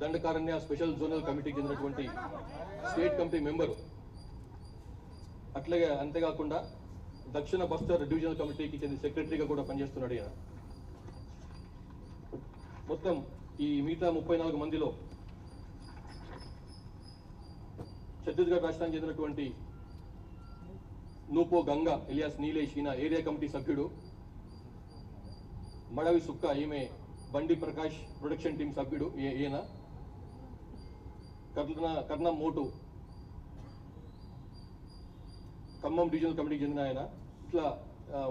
Dandakaranya special zonal కమిటీకి చెందినటువంటి state committee member. అట్లాగే అంతేకాకుండా దక్షిణ బస్తర్ డివిజనల్ కమిటీకి చెందిన సెక్రటరీగా కూడా పనిచేస్తున్నాడు ఈయన. మొత్తం ఈ మిగతా ముప్పై నాలుగు మందిలో ఛత్తీస్గఢ్ రాష్ట్రానికి చెందినటువంటి నూపో గంగా ఎలియాస్ నీలేష్ ఈయన ఏరియా కమిటీ సభ్యుడు. మడవి సుక్క ఈమె బండి ప్రకాష్ ప్రొడక్షన్ టీం సభ్యుడు ఈయన. కర్ణ కర్ణ మోటు. ఖమ్మం డివిజనల్ కమిటీకి చెందిన ఆయన. ఇట్లా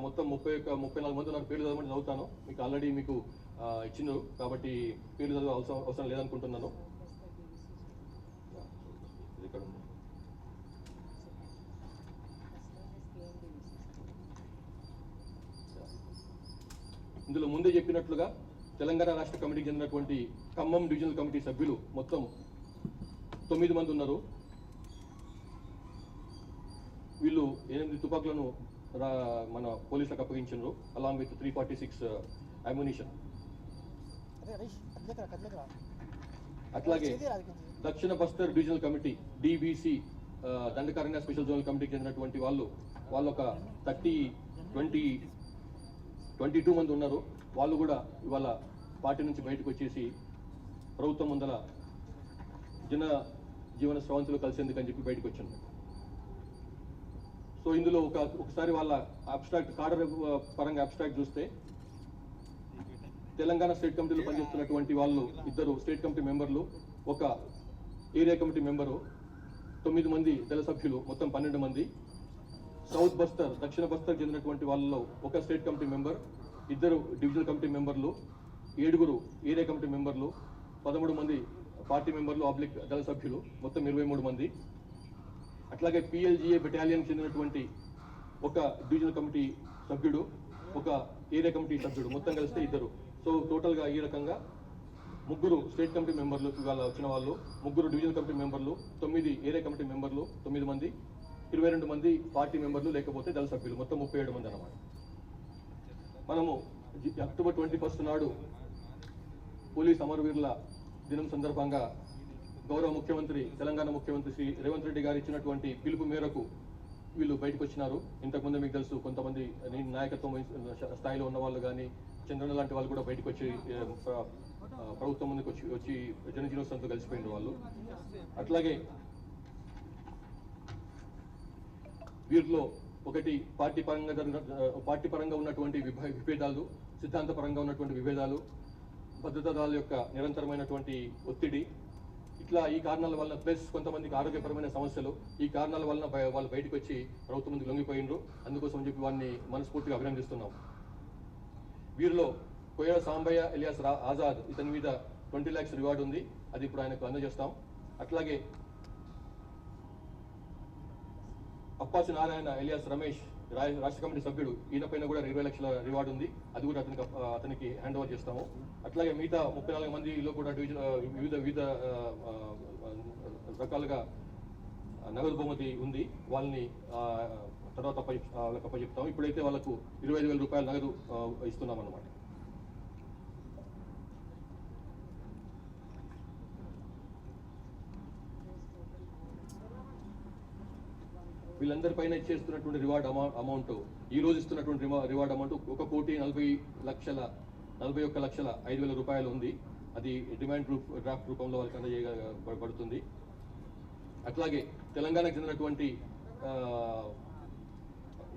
మొత్తం ముప్పై ఒక్క ముప్పై నాలుగు మంది నాకు పేర్లు చదవమని చదువుతాను. మీకు ఆల్రెడీ మీకు ఆ, ఇచ్చినారు కాబట్టి పేర్లు చదువు అవసరం అవసరం లేదనుకుంటున్నాను. ఇందులో ముందే చెప్పినట్లుగా తెలంగాణ రాష్ట్ర కమిటీకి చెందినటువంటి ఖమ్మం డివిజనల్ కమిటీ సభ్యులు మొత్తం తొమ్మిది మంది ఉన్నారు. వీళ్ళు ఎనిమిది తుపాకులను మన పోలీసులకు అప్పగించారు along with three forty six ammunition అట్లాగే. దక్షిణ Bastar divisional committee DBC Dandakaranya special zonal కమిటీకి చెందినటువంటి వాళ్ళు వాళ్ళు ఒక థర్టీ ట్వంటీ ట్వంటీ టూ మంది ఉన్నారు. వాళ్ళు కూడా ఇవాళ పార్టీ నుంచి బయటకు వచ్చేసి ప్రభుత్వం ముందల జన జీవన స్రవంతులు కలిసేందుకు అని చెప్పి బయటకు వచ్చాను. సో ఇందులో ఒక ఒకసారి వాళ్ళ అబ్స్ట్రాక్ట్ కార్డర్ పరంగా అబ్స్ట్రాక్ట్ చూస్తే తెలంగాణ స్టేట్ కమిటీలో పనిచేస్తున్నటువంటి వాళ్ళు ఇద్దరు స్టేట్ కమిటీ మెంబర్లు ఒక ఏరియా కమిటీ మెంబరు తొమ్మిది మంది దళ సభ్యులు మొత్తం పన్నెండు మంది. సౌత్ బస్తర్ దక్షిణ బస్తర్ చెందినటువంటి వాళ్ళలో ఒక స్టేట్ కమిటీ మెంబర్ ఇద్దరు డివిజనల్ కమిటీ మెంబర్లు ఏడుగురు ఏరియా కమిటీ మెంబర్లు పదమూడు మంది పార్టీ మెంబర్లు ఆబ్లిక్ దళ సభ్యులు మొత్తం ఇరవై మూడు మంది. అట్లాగే పిఎల్జిఏ బెటాలియన్ చెందినటువంటి ఒక డివిజనల్ కమిటీ సభ్యుడు ఒక ఏరియా కమిటీ సభ్యుడు మొత్తం కలిస్తే ఇద్దరు. సో టోటల్గా ఈ రకంగా ముగ్గురు స్టేట్ కమిటీ మెంబర్లు ఇవాళ వచ్చిన వాళ్ళు ముగ్గురు డివిజనల్ కమిటీ మెంబర్లు తొమ్మిది ఏరియా కమిటీ మెంబర్లు తొమ్మిది మంది ఇరవై రెండు మంది పార్టీ మెంబర్లు లేకపోతే దళ సభ్యులు మొత్తం ముప్పై ఏడు మంది అన్నమాట. మనము అక్టోబర్ ట్వంటీ ఫస్ట్ నాడు పోలీస్ అమరవీరుల దినం సందర్భంగా గౌరవ ముఖ్యమంత్రి తెలంగాణ ముఖ్యమంత్రి శ్రీ రేవంత్ రెడ్డి గారు ఇచ్చినటువంటి పిలుపు మేరకు వీళ్ళు బయటకు వచ్చినారు. ఇంతకుముందు మీకు తెలుసు కొంతమంది నాయకత్వం స్థాయిలో ఉన్న వాళ్ళు కానీ చంద్రన లాంటి వాళ్ళు కూడా బయటకు వచ్చి ప్రభుత్వం ముందుకు వచ్చి వచ్చి జనజీవనంతో కలిసిపోయిన వాళ్ళు. అట్లాగే వీరిలో ఒకటి పార్టీ పరంగా పార్టీ పరంగా ఉన్నటువంటి విభేదాలు సిద్ధాంత పరంగా ఉన్నటువంటి విభేదాలు భద్రతా దళాల యొక్క నిరంతరమైనటువంటి ఒత్తిడి. ఇట్లా ఈ కారణాల వలన ప్లస్ కొంతమందికి ఆరోగ్యపరమైన సమస్యలు ఈ కారణాల వలన వాళ్ళు బయటకు వచ్చి ప్రభుత్వం ముందుకు లొంగిపోయినరు అందుకోసం అని చెప్పి వారిని మనస్ఫూర్తిగా అభినందిస్తున్నాం. వీరిలో కోయల సాంబయ్య ఎలియాస్ రా- ఆజాద్ ఇతని మీద ట్వంటీ ల్యాక్స్ రివార్డ్ ఉంది. అది ఇప్పుడు ఆయనకు అందజేస్తాం. అట్లాగే అప్పాసి నారాయణ ఎలియాస్ రమేష్ రాష్ట్ర కమిటీ సభ్యుడు ఈయన పైన కూడా ఇరవై లక్షల రివార్డు ఉంది. అది కూడా అతనికి అతనికి హ్యాండ్ ఓవర్ చేస్తాము. అట్లాగే మిగతా ముప్పై నాలుగు మందిలో కూడా డివిజన్ వివిధ వివిధ రకాలుగా నగదు బహుమతి ఉంది. వాళ్ళని తర్వాత అప్ప వాళ్ళకి అప్పచెప్తాం ఇప్పుడైతే వాళ్ళకు ఇరవై ఐదు వేల రూపాయల నగదు ఇస్తున్నాం అన్నమాట వీళ్ళందరిపైన ఇచ్చేస్తున్నటువంటి రివార్డ్ అమౌంట్ అమౌంట్ ఈ రోజు ఇస్తున్నటువంటి రివార్డ్ అమౌంట్ ఒక కోటి నలభై లక్షల నలభై ఒక్క లక్షల ఐదు వేల రూపాయలు ఉంది. అది డిమాండ్ రూప్ డ్రాఫ్ట్ రూపంలో వాళ్ళకి అందజేయబడుతుంది అట్లాగే తెలంగాణకు చెందినటువంటి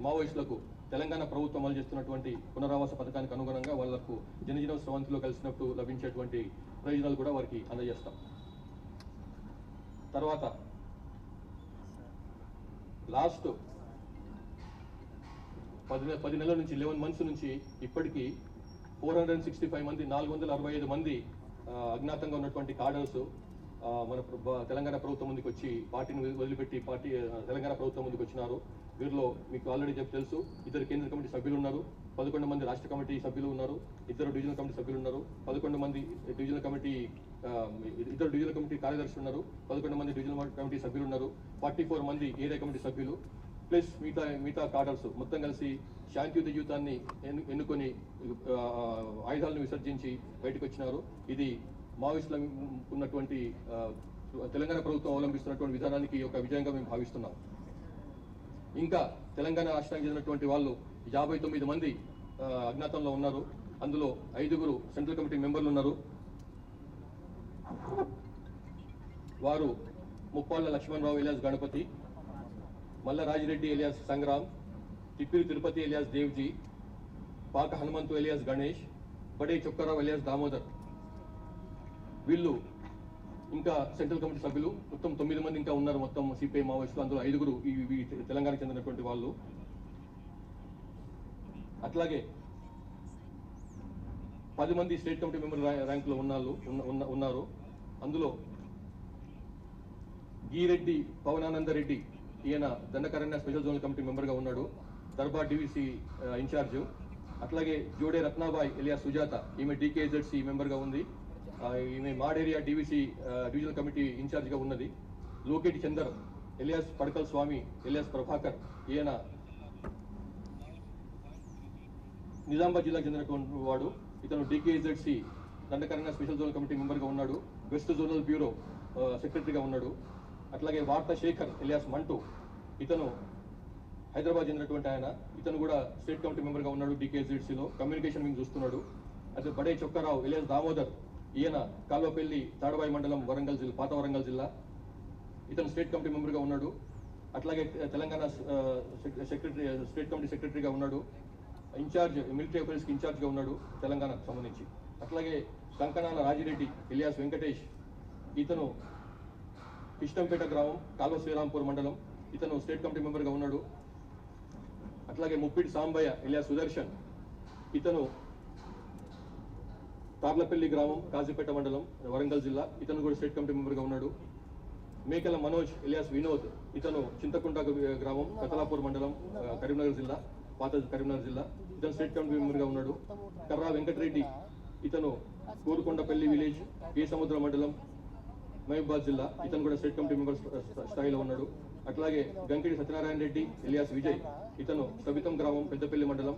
మావోయిస్టులకు తెలంగాణ ప్రభుత్వం అమలు చేస్తున్నటువంటి పునరావాస పథకానికి అనుగుణంగా వాళ్ళకు జనజీవన స్రవంతిలో కలిసినప్పుడు లభించేటువంటి ప్రయోజనాలు కూడా వారికి అందజేస్తాం. తర్వాత లాస్ట్ పది పది నెలల నుంచి లెవెన్ మంత్స్ నుంచి ఇప్పటికీ ఫోర్ హండ్రెడ్ సిక్స్టీ ఫైవ్ మంది నాలుగు వందల అరవై ఐదు మంది అజ్ఞాతంగా ఉన్నటువంటి కార్డర్స్ మన తెలంగాణ ప్రభుత్వం ముందుకు వచ్చి పార్టీని వదిలిపెట్టి పార్టీ తెలంగాణ ప్రభుత్వం ముందుకు వచ్చినారు. వీరిలో మీకు ఆల్రెడీ చెప్పి తెలుసు ఇద్దరు కేంద్ర కమిటీ సభ్యులు ఉన్నారు పదకొండు మంది రాష్ట్ర కమిటీ సభ్యులు ఉన్నారు ఇద్దరు డివిజనల్ కమిటీ సభ్యులు ఉన్నారు పదకొండు మంది డివిజనల్ కమిటీ ఇద్దరు డివిజనల్ కమిటీ కార్యదర్శులు ఉన్నారు పదకొండు మంది డివిజనల్ కమిటీ సభ్యులు ఉన్నారు ఫార్టీ ఫోర్ మంది ఏరియా కమిటీ సభ్యులు ప్లస్ మిగతా మిగతా కార్డర్స్ మొత్తం కలిసి శాంతియుత జీవితాన్ని ఎన్నుకొని ఆయుధాలను విసర్జించి బయటకు వచ్చినారు. ఇది మావోయిస్టుల ఉన్నటువంటి తెలంగాణ ప్రభుత్వం అవలంబిస్తున్నటువంటి విధానానికి ఒక విజయంగా మేము భావిస్తున్నాం. ఇంకా తెలంగాణ రాష్ట్రానికి చెందినటువంటి వాళ్ళు యాభై తొమ్మిది మంది అజ్ఞాతంలో ఉన్నారు. అందులో ఐదుగురు సెంట్రల్ కమిటీ మెంబర్లు ఉన్నారు. వారు Muppalla Lakshmanarao alias Ganapathy Mallarajireddy alias Sangram Tippiri Tirupati alias Devji Paka Hanumanthu alias Ganesh Bade Chokkarao alias Damodar. వీళ్ళు ఇంకా సెంట్రల్ కమిటీ సభ్యులు. మొత్తం తొమ్మిది మంది ఇంకా ఉన్నారు మొత్తం సిపిఐ మావోయిస్టులు. అందులో ఐదుగురు ఈ తెలంగాణకు చెందినటువంటి వాళ్ళు. అట్లాగే పది మంది స్టేట్ కమిటీ మెంబర్ ర్యాంకులో ఉన్నాళ్ళు ఉన్న- ఉన్నారు. అందులో గీరెడ్డి పవనానంద రెడ్డి ఈయన దండకరణ్య స్పెషల్ జోనల్ కమిటీ మెంబర్గా ఉన్నాడు. Darbar DVC incharge. అట్లాగే జోడే రత్నాబాయ్ ఎలియా సుజాత ఈమె డికేజెడ్సి మెంబర్గా ఉంది. ఈమె మాడేరియా డివిసి డివిజనల్ కమిటీ ఇన్ఛార్జ్గా ఉన్నది. లోకేటి చందర్ ఎలియాస్ పడకల్ స్వామి ఎలియాస్ ప్రభాకర్ ఈయన నిజామాబాద్ జిల్లాకు చెందినటువంటి వాడు. ఇతను DKZC Dandakaranya special zonal committee మెంబర్గా ఉన్నాడు. వెస్ట్ జోనల్ బ్యూరో సెక్రటరీగా ఉన్నాడు. అట్లాగే వార్తా శేఖర్ ఎలియాస్ మంటూ ఇతను హైదరాబాద్ చెందినటువంటి ఆయన. ఇతను కూడా స్టేట్ కమిటీ మెంబర్గా ఉన్నాడు డికేజెడ్సీలో కమ్యూనికేషన్ వింగ్ చూస్తున్నాడు. అయితే బడే చొక్కారావు ఎలియాస్ దామోదర్ ఈయన కాల్వపల్లి తాడబాయి మండలం వరంగల్ జిల్లా పాత వరంగల్ జిల్లా. ఇతను స్టేట్ కమిటీ మెంబర్గా ఉన్నాడు. అట్లాగే తెలంగాణ సెక్రటరీ స్టేట్ కమిటీ సెక్రటరీగా ఉన్నాడు. ఇన్ఛార్జ్ మిలిటరీ అఫైర్స్కి ఇన్ఛార్జ్గా ఉన్నాడు తెలంగాణకు సంబంధించి. అట్లాగే కంకణాల రాజిరెడ్డి ఇలియాస్ వెంకటేష్ ఇతను ఇష్టంపేట గ్రామం కాల్వ శ్రీరాంపూర్ మండలం ఇతను స్టేట్ కమిటీ మెంబర్గా ఉన్నాడు. అట్లాగే ముప్పిడి సాంబయ్య ఇలియాస్ సుదర్శన్ ఇతను తార్లపల్లి గ్రామం కాజీపేట మండలం వరంగల్ జిల్లా ఇతను కూడా స్టేట్ కమిటీ మెంబర్గా ఉన్నాడు. మేకల మనోజ్ ఇలియాస్ వినోద్ ఇతను చింతకుంట గ్రామం కతలాపూర్ మండలం కరీంనగర్ జిల్లా పాత కరీంనగర్ జిల్లా ఇతను స్టేట్ కమిటీ మెంబర్గా ఉన్నాడు. కర్రా వెంకటరెడ్డి ఇతను కోరుకొండపల్లి విలేజ్ ఏ సముద్ర మండలం మహబూబాద్ జిల్లా. ఇతను కూడా స్టేట్ కమిటీ మెంబర్ స్థాయిలో ఉన్నాడు. అట్లాగే గంకిడి సత్యనారాయణ రెడ్డి ఎలియాస్ విజయ్ ఇతను సబితం గ్రామం పెద్దపల్లి మండలం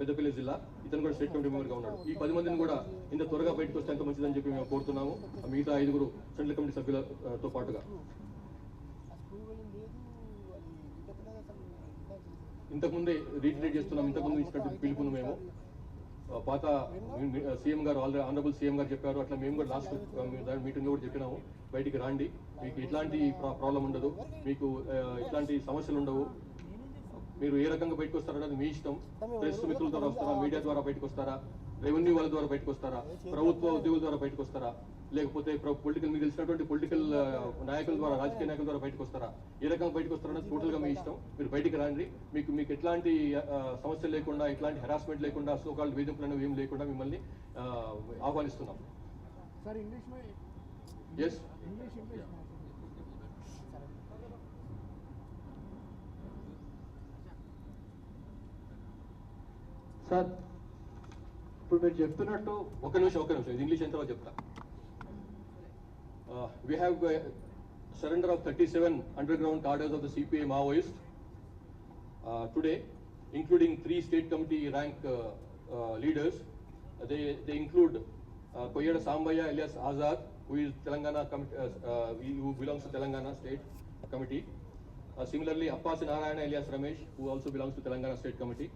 పెద్దపల్లి జిల్లా. ఇతను కూడా స్టేట్ కమిటీ మెంబర్గా ఉన్నాడు. ఈ పది మందిని కూడా ఇంత త్వరగా బయటకు వస్తే ఎంత మంచిదని చెప్పి మేము కోరుతున్నాము. మిగతా ఐదుగురు సెంట్రల్ కమిటీ సభ్యులతో పాటుగా. ఇంతకుముందే రీట్రేట్ చేస్తున్నాం. ఇంతకుముందు ఇచ్చినటువంటి పిలుపును మేము. పాత సీఎం గారు ఆల్రెడీ ఆనరబుల్ సీఎం గారు చెప్పారు. అట్లా మేము కూడా లాస్ట్ మీటింగ్ కూడా చెప్పినాము. బయటికి రాండి. మీకు ఇట్లాంటి ప్రాబ్లం ఉండదు. మీకు ఇట్లాంటి సమస్యలు ఉండవు. మీరు ఏ రకంగా బయటకు వస్తారనేది మీ ఇష్టం. ప్రెస్ మిత్రుల ద్వారా వస్తారా? మీడియా ద్వారా బయటకు వస్తారా? రెవెన్యూ వాళ్ళ ద్వారా బయటకు వస్తారా? ప్రభుత్వ ఉద్యోగుల ద్వారా బయటకు వస్తారా? లేకపోతే పొలిటికల్ మీకు తెలిసినటువంటి పొలిటికల్ నాయకుల ద్వారా రాజకీయ నాయకుల ద్వారా బయటకు వస్తారా? ఏ రకంగా బయటకు వస్తారనేది టోటల్గా మీ ఇష్టం. మీరు బయటికి రండి. మీకు మీకు ఎట్లాంటి సమస్యలు లేకుండా ఎట్లాంటి హెరాస్మెంట్ లేకుండా సోకాల్ వేధింపులు అనేవి ఏం లేకుండా మిమ్మల్ని ఆహ్వానిస్తున్నాం. Sir English yes English English sir ఇప్పుడు మీరు చెప్తున్నట్టు ఒక నిమిషం ఒక నిమిషం. ఇది ఇంగ్లీష్ ఎంత చెప్తా? Uh, we have a surrender of 37 underground cadres of the CPA Maoist uh, today, including three state committee rank uh, uh, leaders. They, they include uh, Koyada Sambaya alias Azad, who is Telangana who belongs to Telangana State Committee. similarly, Appas Narayana alias Ramesh, who also belongs to Telangana State Committee.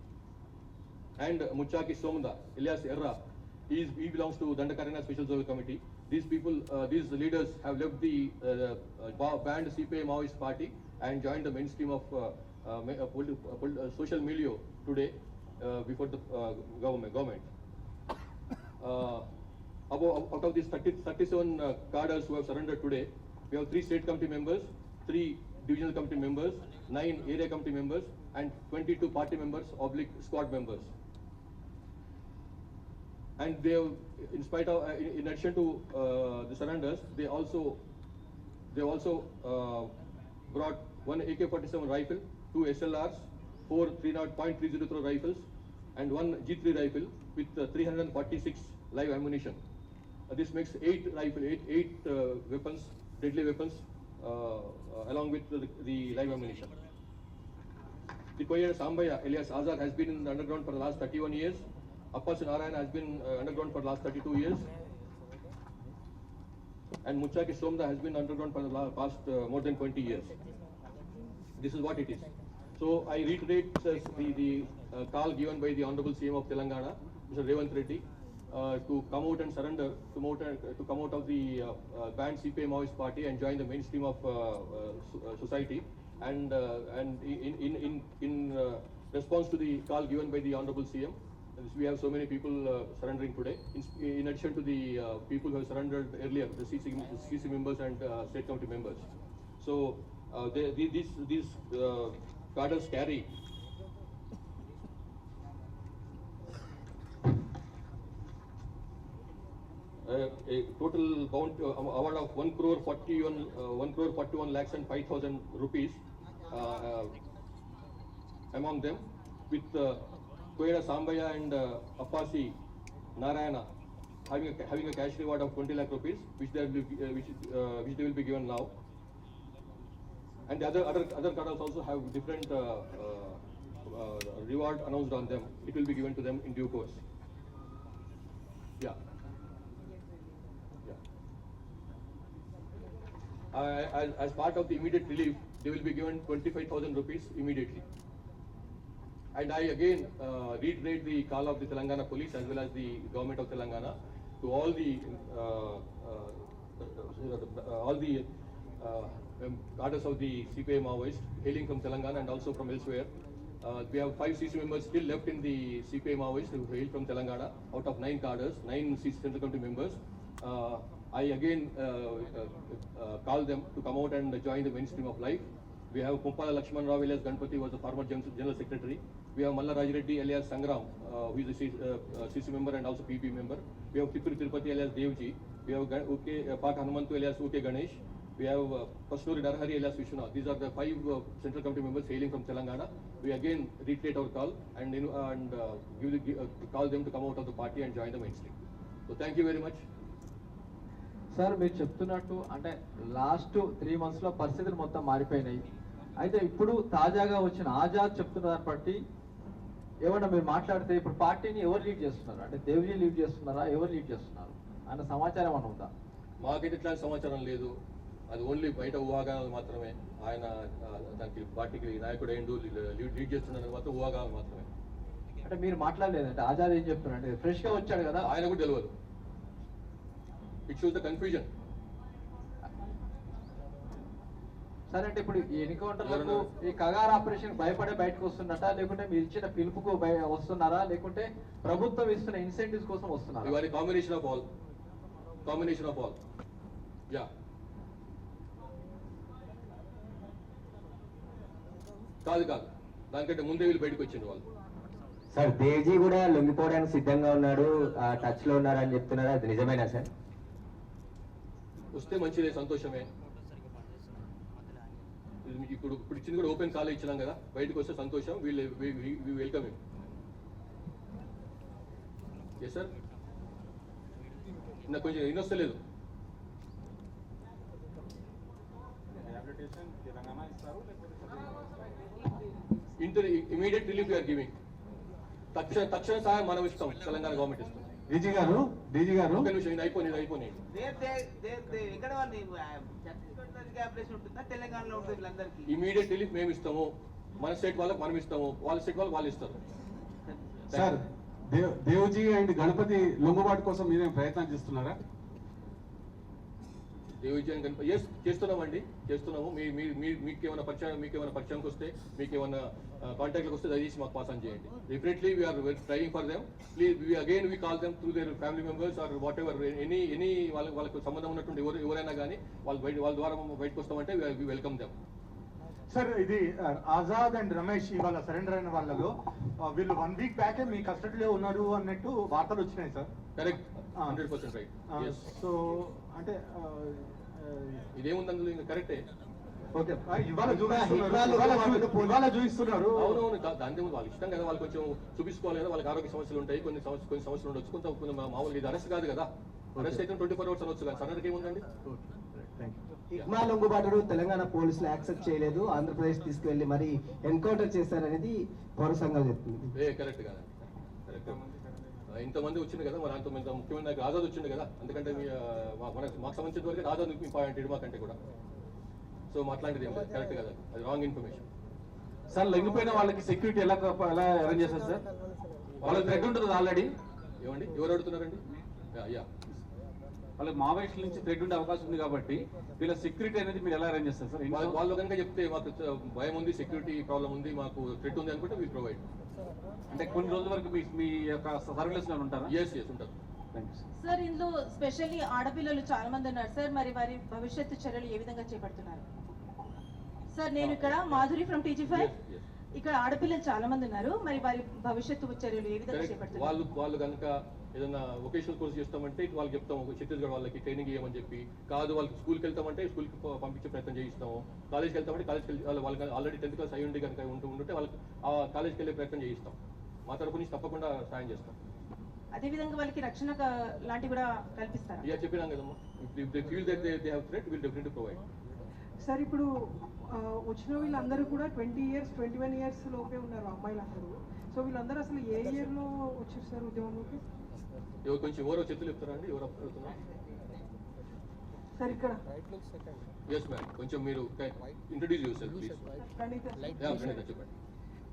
And Muchaki Somunda alias Erra, he, is, he belongs to Dandakarana Special Service Committee. These people, uh, these leaders have left the uh, uh, banned CPI Maoist party and joined the mainstream of uh, uh, social milieu today before the government. government. Out of these 30, 37 uh, cadres who have surrendered today, we have three state committee members, three divisional committee members, nine area committee members, and 22 party members, oblique squad members. And they in spite of, uh, in, addition to uh, the surrenders, they also, they also uh, brought one AK-47 rifle, two SLRs, four 30.303 rifles, and one G3 rifle with uh, 346 live ammunition. This makes eight rifle, eight, eight weapons, deadly weapons, along with the, the live ammunition. The Koyer Sambaya alias Azad has been in the underground for the last 31 years. Appas Narayana has been uh, underground for the last 32 years. and Muchaki Somda has been underground for the past uh, more than 20 years. This is what it is. So I reiterate the, the uh, call given by the Honorable CM of Telangana, Mr. Revant Reddy, uh, to come out and surrender, to, come out, uh, to come out of the uh, uh, banned CPI Maoist party and join the mainstream of uh, uh, uh, society. And, uh, and in, in, in, in uh, response to the call given by the Honorable CM, we have so many people uh, surrendering today, in, in addition to the uh, people who have surrendered earlier, the CC, the CC members and uh, state committee members. So uh, they, these these cadres carry uh, a total bound uh, award of one crore forty one uh, one crore forty one lakhs and five thousand rupees among them with Koyada Sambaya and uh, Appasi Narayana having a, having a cash reward of 20 lakh rupees which they will be, uh, which, uh, which they will be given now. And the other other other cadres also have different uh, uh, uh, reward announced on them. It will be given to them in due course. Yeah. Yeah. Uh, as, as part of the immediate relief they will be given 25000 rupees immediately and I again uh, reiterate the call of the Telangana police as well as the government of Telangana to all the uh, uh, uh, all the uh, um, cadres of the CPI Maoist hailing from Telangana and also from elsewhere. Uh, we have five CC members still left in the CPI Maoist who hail from Telangana out of nine cadres, nine CC Central Committee members. Uh, I again uh, uh, uh, call them to come out and join the mainstream of life. We have Kumpala Lakshman Rao alias Ganpati was the former general secretary. We have Malla Rajreddy alias Sangram, uh, who is a C- uh, CC member and also PP member. We have Tipuri Tirupati alias Devji. We have Ga- OK, uh, Pak Hanumantu alias OK Ganesh. We have uh, Pasnuri Narhari alias Vishwanath. These are the five uh, central committee members hailing from Telangana. We again reiterate our call and, you know, and uh, give the, uh, call them to come out of the party and join the mainstream. So thank you very much. Sir మీరు చెప్తున్నట్టు అంటే last three మంత్స్లో పరిస్థితులు మొత్తం మారిపోయినాయి అయితే ఇప్పుడు తాజాగా వచ్చిన ఆజాద్ చెప్తున్న దాన్ని బట్టి ఏమన్నా మీరు మాట్లాడితే ఇప్పుడు పార్టీని ఎవరు లీడ్ చేస్తున్నారు? అంటే దేవ్జీ లీడ్ చేస్తున్నారా? ఎవరు లీడ్ చేస్తున్నారు? అన్న సమాచారం ఏమన్నా ఉందా? మాకైతే ఇట్లాంటి సమాచారం లేదు. అది ఓన్లీ బయట ఊహాగానాలు మాత్రమే. ఆయన దానికి పార్టీకి నాయకుడు అయిండు లీడ్ లీడ్ చేస్తున్నాడు మాత్రం ఊహాగానాలు మాత్రమే. అంటే మీరు మాట్లాడలేదంటే ఆజాద్ ఏం చెప్తున్నారు అంటే ఫ్రెష్గా వచ్చాడు కదా. ఆయన కూడా తెలియదు ఇట్ షోస్ ద కన్ఫ్యూజన్ సరే అంటే ఇప్పుడు ఈ ఎన్కౌంటర్లకు? ఈ కగార్ ఆపరేషన్ భయపడే బయటకు వస్తున్నట్టా లేకుంటే మీరు ఇచ్చిన పిలుపుకు వస్తున్నారా లేకుంటే ప్రభుత్వం ఇస్తున్న ఇన్సెంటివ్స్ కోసం వస్తున్నారా? ఇవన్నీ combination of all combination of all yeah కాదు కాదు. దానికంటే ముందే వీళ్ళు బయటకు వచ్చిండు వాళ్ళు. సార్ దేవ్జీ కూడా లొంగిపోవడానికి సిద్ధంగా ఉన్నాడు టచ్లో ఉన్నాడు అని చెప్తున్నారు? అది నిజమేనా సార్? వస్తే మంచిదే సంతోషమే. ఇప్పుడు ఇప్పుడు ఇచ్చింది కూడా ఓపెన్ కాల్ ఇచ్చినాం కదా. బయటకు వస్తే సంతోషం. వీళ్ళు వెల్కమ్ ఎస్ సార్ నాకు కొంచెం ఇస్తారు inter immediate relief you're giving తక్షణ తక్షణ సహాయం మనం ఇస్తాం తెలంగాణ గవర్నమెంట్ ఇస్తాం. డీజీ గారు డీజీ గారు. అయిపోయింది అయిపోయింది. దే- దే- దే- దే- ఎక్కడ వాళ్ళు ఛత్తీస్గఢ్ క్యాపిటేషన్ ఉంటుందా? తెలంగాణలో ఉంటుంది వీళ్ళందరికీ? ఇమీడియట్ రిలీఫ్ మేము ఇస్తాము. మన స్టేట్ వాళ్ళకి మనం ఇస్తాము. వాళ్ళ స్టేట్ వాళ్ళకి వాళ్ళు ఇస్తారు. సార్ దేవ్ దేవ్జీ అండ్ గణపతి లొంగుబాటు కోసం మీరేం ప్రయత్నం చేస్తున్నారా? దేవిజయన్ కనుక ఎస్ చేస్తున్నామండి. చేస్తున్నాము. మీ మీకు ఏమైనా పరిచయం మీకు ఏమైనా పరిచయంకి వస్తే మీకు ఏమైనా కాంటాక్ట్కి వస్తే దయచేసి మాకు పాస్ ఆన్ చేయండి. Definitely we are trying for them please we again we call them through their family members or whatever any any వాళ్ళకి వాళ్ళకి సంబంధం ఉన్నటువంటి ఎవరు ఎవరైనా కానీ వాళ్ళు బయట వాళ్ళ ద్వారా బయటకు వస్తామంటే వీ వెల్కమ్ దెమ్ సార్ ఇది ఆజాద్ అండ్ రమేష్ ఇవాళ సరెండర్ అయిన వాళ్ళలో వీళ్ళు వన్ వీక్ బ్యాకే మీ కస్టడీలో ఉన్నారు అన్నట్టు వార్తలు వచ్చినాయి sir correct. Hundred percent right so అంటే ఇదేముంది అందులో ఇంకా కరెక్టే. చూపిస్తున్నారు. అవునవును. దాని ముందు వాళ్ళకి ఇష్టం కదా. వాళ్ళు కొంచెం చూపించుకోవాలి కదా. వాళ్ళకి ఆరోగ్య సమస్యలు ఉంటాయి. కొన్ని సమస్య కొన్ని సమస్యలు ఉండొచ్చు. కొంత మా- మామూలుగా ఇది అరెస్ట్ కాదు కదా. అరెస్ట్ అయితే ట్వంటీ ఫోర్ అవర్స్ అనొచ్చు కానీ సడన్గా ఏముందండి? ఇగ్మా లొంగుబాటును తెలంగాణ పోలీసులు యాక్సెప్ట్ చేయలేదు. ఆంధ్రప్రదేశ్ తీసుకువెళ్ళి మరి ఎన్కౌంటర్ చేశారనేది పౌర సంఘాలు చెప్తుంది. కరెక్ట్ కాదండి. కరెక్ట్. ఇంతమంది వచ్చింది కదా మరి అంత ఇంత ముఖ్యమైన నాకు ఆజాద్ వచ్చింది కదా ఎందుకంటే మీ, మా- మనకు మాకు సంబంధించిన వరకు ఆజాద్ ఇంపార్టెంట్ ఇడుమా కూడా. సో అట్లాంటిది ఏం లేదు కరెక్ట్ కదా అది రాంగ్ ఇన్ఫర్మేషన్. సార్ లగ్గిపోయిన వాళ్ళకి సెక్యూరిటీ ఎలా ఎలా అరేంజ్ చేస్తారు సార్? వాళ్ళకి థ్రెడ్ ఉంటుంది ఆల్రెడీ? ఏమండి ఎవరు అడుగుతున్నారండి? యా. వాళ్ళకి మావోయిస్టుల నుంచి థ్రెడ్ ఉండే అవకాశం ఉంది కాబట్టి వీళ్ళ సెక్యూరిటీ అనేది మీరు ఎలా అరేంజ్ చేస్తారు సార్? వాళ్ళు వాళ్ళు కనుక చెప్తే మాకు భయం ఉంది సెక్యూరిటీ ప్రాబ్లం ఉంది మాకు థ్రెట్ ఉంది అనుకుంటే వీ ప్రొవైడ్ అంటే కొన్ని రోజుల వరకు మీ మీ యొక్క సర్వీలెస్లో ఉంటారా? ఎస్ ఎస్ ఉంటారు. సార్ సార్ ఇందులో స్పెషల్లీ ఆడపిల్లలు చాలా మంది ఉన్నారు. సార్ మరి వారి భవిష్యత్తు చర్యలు ఏ విధంగా చేపడుతున్నారు? సార్ నేను ఇక్కడ మాధురి ఫ్రమ్ టీజీ ఫైవ్. ఇక్కడ ఆడపిల్లలు చాలా మంది ఉన్నారు. మరి వారి భవిష్యత్తు చర్యలు ఏ విధంగా. చేపడుతున్నారు? వాళ్ళు వాళ్ళు కనుక ఏదైనా వొకేషనల్ కోర్స్ చేస్తామంటే వాళ్ళకి చెప్తాము ఛత్తీస్గఢ్ వాళ్ళకి ట్రైనింగ్ ఇవ్వమని చెప్పి. కాదు వాళ్ళకి స్కూల్కి వెళ్తామంటే స్కూల్కి పంపించే ప్రయత్నం చేయిస్తాము. కాలేజ్కి వెళ్తామంటే కాలేజ్కి వెళ్ళి వాళ్ళు వాళ్ళకి ఆల్రెడీ టెన్త్ క్లాస్ అయ్యి ఉండి కనుక ఉంటూ ఉంటే వాళ్ళకి ఆ కాలేజ్కి వెళ్ళే ప్రయత్నం చేయిస్తాం. మా తరపు నుంచి తప్పకుండా సాయం చేస్తాం. అదే విధంగా వాళ్ళకి రక్షణ లాంటివి కూడా కల్పిస్తారా? ఇక చెప్పినాం కదమ్మా. They feel that they they have threat will definitely provide sir ఇప్పుడు వచ్చిన వీళ్ళందరూ కూడా twenty years twenty one years లోపే ఉన్నారు అమ్మాయిలందరూ. సో వీళ్ళందరూ అసలు ఏ ఇయర్లో వచ్చారు సార్ ఉద్యోగంలోకి ఎవరు కొంచెం ఎవరో చెప్తులు చెప్తారా అండి? ఎవరు అడుగుతున్నారు ఎస్ మ్యామ్ కొంచెం మీరు ఇంట్రడ్యూస్ ప్లీజ్ చెప్పండి.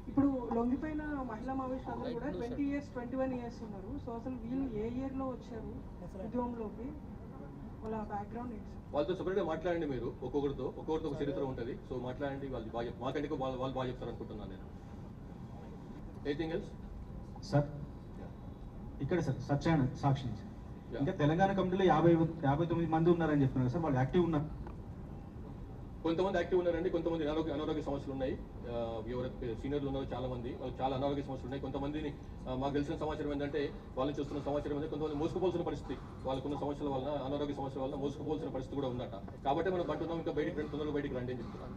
ఇప్పుడు లొంగిపోయిన మహిళా అందరూ కూడా twenty years twenty one years ఉన్నారు. సో అసలు వీళ్ళు ఏ ఇయర్లో వచ్చారు ఉద్యోగంలోకి వాళ్ళ బ్యాక్గ్రౌండ్ వాళ్ళతో సపరేట్గా మాట్లాడండి మీరు ఒక్కొక్కరితో. ఒక్కొక్కరితో ఒక చరిత్ర ఉంటుంది. సో మాట్లాడండి వాళ్ళు బాగా మాకంటే వాళ్ళు వాళ్ళు బాగా చెప్తారు అనుకుంటున్నాను నేను. ఎనీథింగ్ ఎల్స్ సార్ ఇక్కడ సార్ సత్యాన సాక్షి నుంచి. ఇంకా తెలంగాణ కమిటీలో యాభై యాభై తొమ్మిది మంది ఉన్నారని చెప్తున్నారు సార్ వాళ్ళు యాక్టివ్ ఉన్నారు. కొంతమంది యాక్టివ్ ఉన్నారండి కొంతమంది అనారోగ్య అనారోగ్య సమస్యలు ఉన్నాయి. ఎవరైతే సీనియర్లు ఉన్నారో చాలా మంది వాళ్ళకి చాలా అనారోగ్య సమస్యలు ఉన్నాయి. కొంతమందిని మాకు తెలిసిన సమాచారం ఏంటంటే వాళ్ళు చూస్తున్న సమాచారం ఏంటంటే కొంతమంది మోసుకుపోవాల్సిన పరిస్థితి. వాళ్ళకున్న సమస్యల వలన అనారోగ్య సమస్యల వలన మోసుకుపోవాల్సిన పరిస్థితి కూడా ఉందట. కాబట్టి మనం పట్టున్నాం ఇంకా బయటికి రండి తొందరగా బయటికి రండి అని చెప్తున్నాను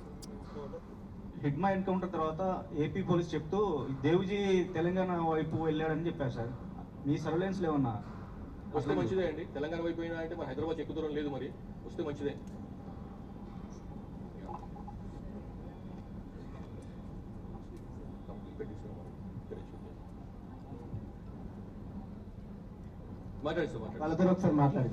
హిడ్మా ఎన్కౌంటర్ తర్వాత ఏపీ పోలీస్ చెప్తూ దేవ్జీ తెలంగాణ వైపు వెళ్ళాడని చెప్పారు సార్. మీ సర్వేలెన్స్ ఏమన్నా వస్తే మంచిదే అండి. తెలంగాణ వైపు అయినా అంటే మన హైదరాబాద్ ఎక్కువ దూరం లేదు మరి. వస్తే మంచిదే. మాట్లాడి సార్ మాట్లాడి వాళ్ళతో ఒకసారి మాట్లాడి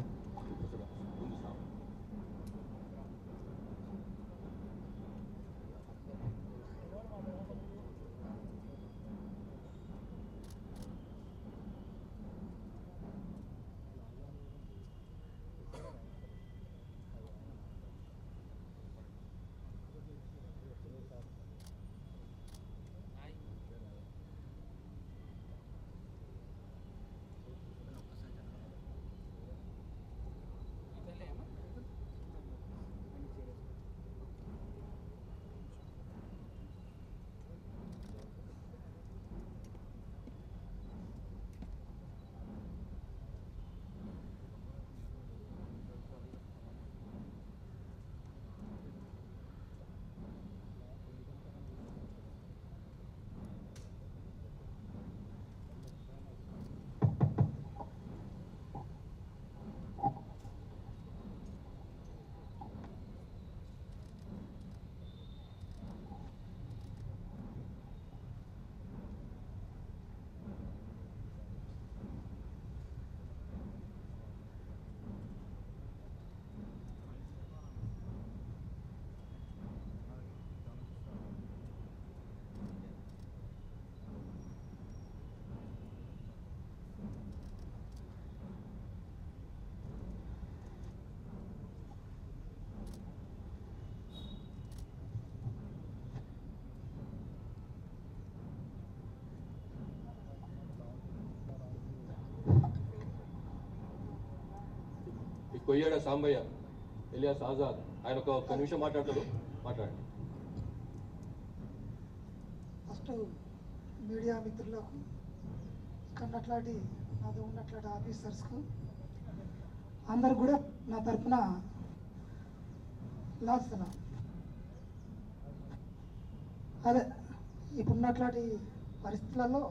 కొయ్యాడ సాంబయ్య ఎలియాస్ ఆజాద్. ఆయన ఒక ఒక్క నిమిషం మాట్లాడతాడు. మాట్లాడండి. ఫస్ట్ మీడియా మిత్రులకు ఇక్కడ ఉన్నట్లాంటి నాతో ఉన్నట్లాంటి ఆఫీసర్స్కు అందరు కూడా నా తరఫున లాస్తున్నా అదే ఇప్పుడున్నట్లాంటి పరిస్థితులలో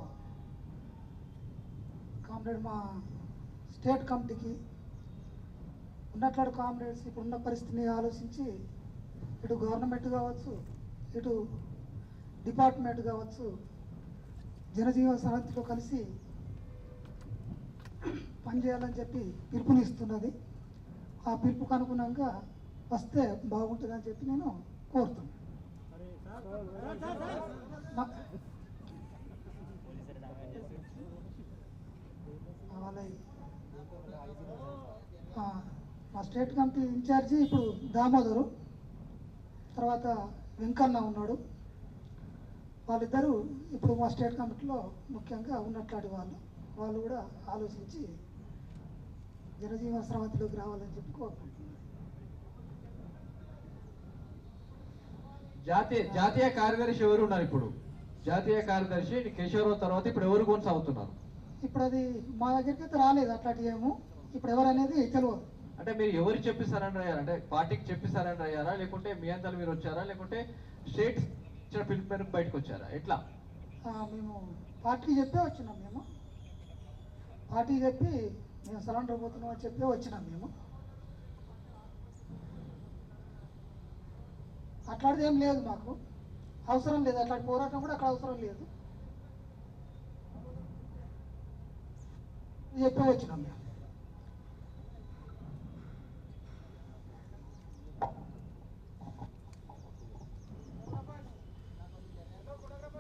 కామ్రేడ్ మా స్టేట్ కమిటీకి ఉన్నట్లాడు కామ్రేడ్స్ ఇప్పుడున్న పరిస్థితిని ఆలోచించి ఇటు గవర్నమెంట్ కావచ్చు ఇటు డిపార్ట్మెంట్ కావచ్చు జనజీవన సమితిలో కలిసి పనిచేయాలని చెప్పి పిలుపునిస్తున్నది. ఆ పిలుపుకు అనుగుణంగా వస్తే బాగుంటుందని చెప్పి నేను కోరుతున్నాను. వాళ్ళ మా స్టేట్ కమిటీ ఇన్ఛార్జి ఇప్పుడు దామోదరు తర్వాత వెంకన్న ఉన్నాడు. వాళ్ళిద్దరూ ఇప్పుడు మా స్టేట్ కమిటీలో ముఖ్యంగా ఉన్నట్లాంటి వాళ్ళు. వాళ్ళు కూడా ఆలోచించి జనజీవన స్రవంతిలోకి రావాలని చెప్పి కోరుకుంటున్నాను. జాతీయ జాతీయ కార్యదర్శి ఎవరు ఉన్నారు ఇప్పుడు? జాతీయ కార్యదర్శి కేశవరావు తర్వాత ఇప్పుడు ఎవరు కొనసాగుతున్నారు? ఇప్పుడు అది మా దగ్గరికి అయితే రాలేదు అట్లాంటి ఏమో. ఇప్పుడు ఎవరనేది తెలియదు. అంటే మీరు ఎవరు చెప్పి సరెండర్ అంటే పార్టీకి చెప్పి సరెండర్ అయ్యారా? లేకుంటే మీ అంతలు మీరు వచ్చారా? లేకుంటే స్టేట్ ఇచ్చిన పిలుపు మేరకు బయటకు వచ్చారా? ఎట్లా? మేము పార్టీ చెప్పే వచ్చినాం మేము. పార్టీ చెప్పి మేము సరెండర్ పోతున్నాం అని చెప్పే వచ్చినాం మేము. అట్లాంటిది ఏం లేదు మాకు. అవసరం లేదు. అట్లాంటి పోరాటం కూడా అక్కడ అవసరం లేదు. చెప్పే వచ్చినాం మేము.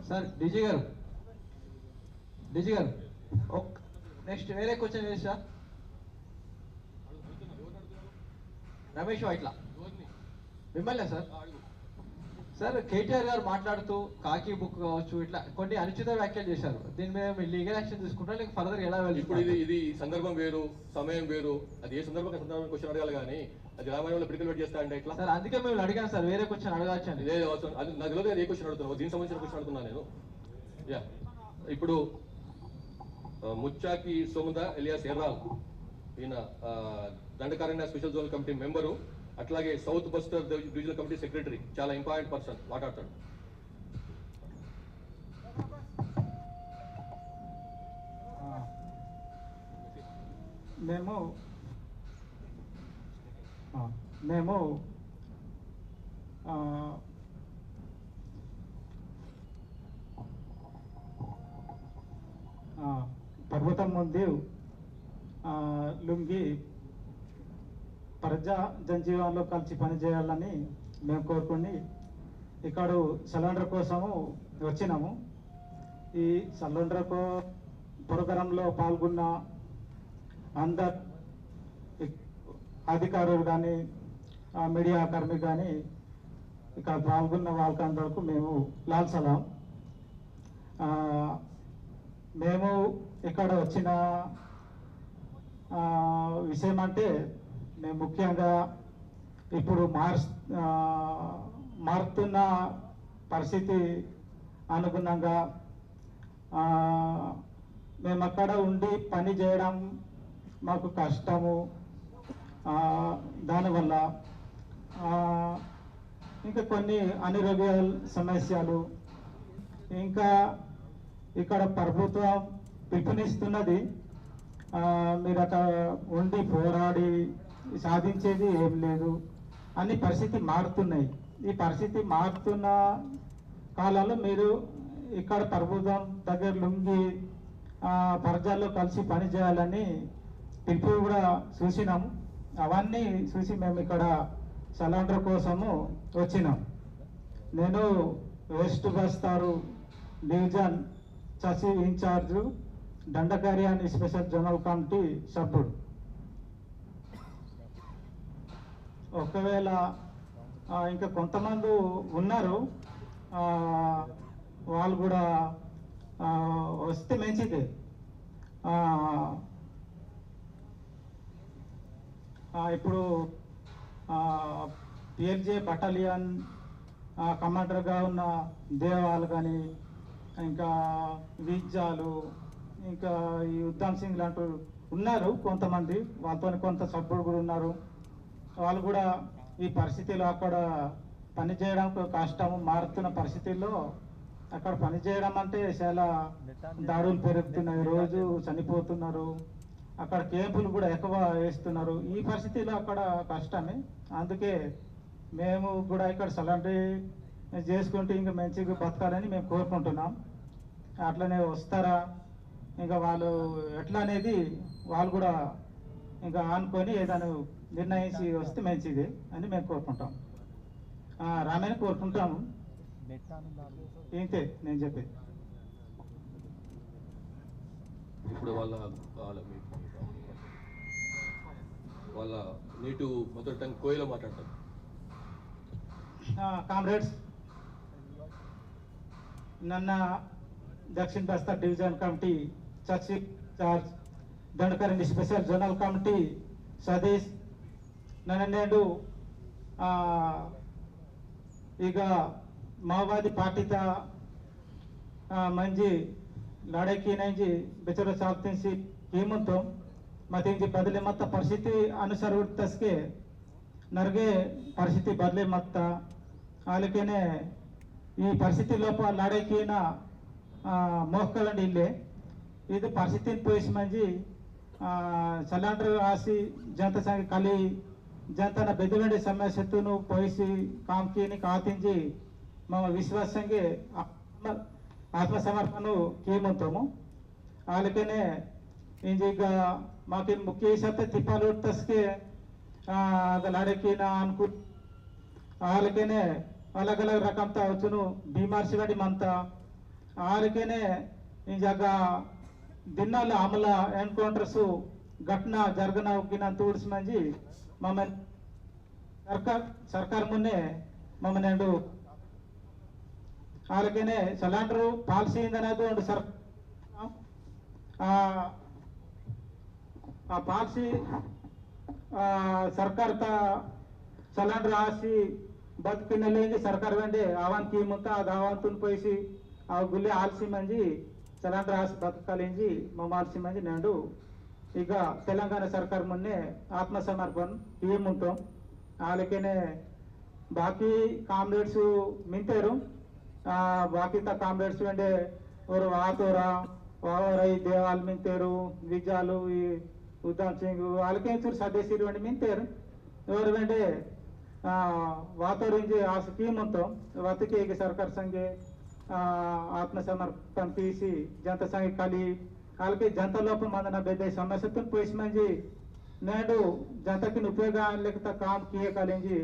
సార్ డీజీ గారు. డీజీ గారు. నెక్స్ట్ వేరే క్వశ్చన్ సార్? రమేష్ ఇట్లా మిమ్మల్నే సార్? సార్ కేటీఆర్ గారు మాట్లాడుతూ కాకి బుక్ కావచ్చు ఇట్లా కొన్ని అనుచిత వ్యాఖ్యలు చేశారు. దీని మీద మీరు లీగల్ యాక్షన్ తీసుకుంటారా? లేక ఫర్దర్ ఎలా ఇప్పుడు ఇది ఇది సందర్భం వేరు సమయం వేరు. అది ఏ సందర్భంగా సందర్భం క్వశ్చన్ అడగాలి కానీ అది రామాయణంలో పిడికలు పెట్టి చేస్తా అంటే ఎట్లా? సార్ అందుకే మేము అడిగాను సార్ వేరే క్వశ్చన్ అడగచ్చు అని ఇదే అవసరం. అది నాకు తెలియదు ఏ క్వశ్చన్ అడుగుతున్నావు? దీనికి సంబంధించిన క్వశ్చన్ అడుగుతున్నాను నేను. యా. ఇప్పుడు ముచ్చాకి సోముద ఎలియాస్ ఎర్రాల్ ఈయన Dandakaranya special zone committee member అట్లాగే south Bastar divisional committee secretary చాలా ఇంపార్టెంట్ పర్సన్ మాట్లాడతాడు. మేము మేము పర్వతం ముందు లుంగి ప్రజా జనజీవనంలో కలిసి పనిచేయాలని మేము కోరుకుని ఇక్కడ సిలిండర్ కోసము వచ్చినాము. ఈ సిలిండర్ కో ప్రోగ్రాంలో పాల్గొన్న అందరు అధికారులు కానీ మీడియా కార్మికులు కానీ ఇక్కడ పాల్గొన్న వాళ్ళకందరకు మేము లాల్ సలాం. మేము ఇక్కడ వచ్చిన విషయం అంటే మేము ముఖ్యంగా ఇప్పుడు మార్ మారుతున్న పరిస్థితి అనుగుణంగా మేము అక్కడ ఉండి పని చేయడం మాకు కష్టము. దానివల్ల ఇంకా కొన్ని అనారోగ్య సమస్యలు ఇంకా ఇక్కడ ప్రభుత్వం పిలుపునిస్తున్నది మీరు అక్కడ ఉండి పోరాడి సాధించేది ఏం లేదు అన్ని పరిస్థితి మారుతున్నాయి. ఈ పరిస్థితి మారుతున్న కాలంలో మీరు ఇక్కడ ప్రభుత్వం దగ్గర లుంగి ప్రజల్లో కలిసి పనిచేయాలని పిలుపు కూడా చూసినాము. అవన్నీ చూసి మేము ఇక్కడ సిలిండర్ కోసము వచ్చినాం. నేను వెస్ట్ బస్తారు డివిజన్ చసి ఇన్ఛార్జు దండకార్యాన్ని స్పెషల్ జనరల్ కమిటీ సభ్యుడు. ఒకవేళ ఇంకా కొంతమంది ఉన్నారు వాళ్ళు కూడా వస్తే మంచిదే ఆ, ఆ, ఇప్పుడు పిఎల్జే బటాలియన్ కమాండర్గా ఉన్న దేవాలు కానీ ఇంకా విజ్జాలు ఇంకా ఈ ఉద్దమ్ సింగ్ లాంటి ఉన్నారు కొంతమంది. వాళ్ళతో కొంత సభ్యులు కూడా ఉన్నారు. వాళ్ళు కూడా ఈ పరిస్థితిలో అక్కడ పని చేయడం కష్టము మారుతున్న పరిస్థితుల్లో అక్కడ పని చేయడం అంటే చాలా దాడులు పెరుగుతున్నాయి. రోజు చనిపోతున్నారు. అక్కడ కేంపులు కూడా ఎక్కువ వేస్తున్నారు. ఈ పరిస్థితిలో అక్కడ కష్టమే. అందుకే మేము కూడా ఇక్కడ సలాంటి చేసుకుంటూ ఇంకా మంచిగా బతకాలని మేము కోరుకుంటున్నాం. అట్లనే వస్తారా? ఇంకా వాళ్ళు ఎట్లా అనేది వాళ్ళు కూడా ఇంకా ఆనుకొని ఏదైనా నిర్ణయించి వస్తే మంచిది అని మేము కోరుకుంటాం. రామని కోరుకుంటాము. ఇంతే నేను చెప్పేది. ఇప్పుడు వాళ్ళ వాళ్ళ నీటు మొదటి టైం కోయిల మాట్లాడతారు. కామ్రేడ్స్. నన్న దక్షిణ Bastar division committee church charge Dandakaranya special general committee Satish నన్న నేడు ఇక మావోవాది పార్టీత మంచి లడాఖీ నుంచి బిచ్చర సాప్ తీసి ఏముంటాం మాతి బదిలీ మత్త పరిస్థితి అనుసరిస్కే నరిగే పరిస్థితి బదిలీ మత్త. అలాగే ఈ పరిస్థితి లోప లడాఖీన మోహకలండి ఇల్లే. ఇది పరిస్థితిని పోసి మంచి సలాండర్ ఆసి జనత సంఖ్య కలి జనతన బెదిలండి సమస్యను పోసి కాంకీని కాతించి మమ విశ్వాసంగా ఆత్మసమర్పణను కీమంతము. అందుకనే ಈಗ మాకు ముఖ్య శాత తస్కే అది ಅದನ್ನು ಅಡಕಿನ ಅನ್ಕು వాళ్ళకనే అలగ్ అలగ్ రకంత వచ్చును. బీమార్ వాడి మంత వాళ్ళకనే ఇంజాక దిన్నాలు అమల ఎన్కౌంటర్స్ ఘటన జరగనవ్కిన తూడుసు మంచి మమ్మల్ని సర్కార్ సర్కార్ మున్నే మమ్మల్ని వాళ్ళకేనే సలాండరు పాలసీ ఇందనదు అండ్ సర్ ಆ ಪಾಲಿಸಿ ಸರ್ಕಾರದ ಸಲಂಡ್ರ್ ಆಸಿ ಬದುಕಿನಲ್ಲಿ ಸರ್ಕಾರ ವೆಂಡೆ ಆವಾನ್ ಕೀಮ್ ಅಂತ ಅದು ಆವಾಂತುನ್ ಪೈಸಿ ಆ ಗುಲ್ಲೆ ಆಲ್ಸಿ ಮಂಜಿ ಸಲಂಡ್ರ್ ಆಸಿ బతకాలించి మమాల్సి మంది నేడు ఇక తెలంగాణ సర్కార్ మొన్నే ఆత్మసమర్పణ ఏముంటాం వాళ్ళకేనే బాకీ కామ్రేడ్స్ మింతారు బాకీ తా కామ్రేడ్స్ వెండే ஒரு వాతోరా వావరై దేవాలు మింతారు విజయాలు ఈ ఉద్దమ్ సింగ్ వాళ్ళకే చూడు సదేశీలు వెండి మింతారు ఎవరు వెండే వాతావరించి ఆ స్కీమ్ ఉంటాం వతికి ಈಗ ಸರ್ಕಾರ ಸಂಘೆ ఆత్మసమర్పణ తీసి జంత సంఘ కలి వాళ్ళకి జంత లోపం మందన బెద్ద సమస్యతో పోయి మంచి నేడు జంతకి ఉపయోగ లేకపోతే కామ్ కియ కలించి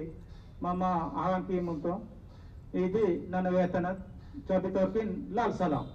మమ్మ ఆవాన్ కీమ్ ఉంటాం ఇది నన్ను వేతన చోటి తోర్కి లాల్ సలాం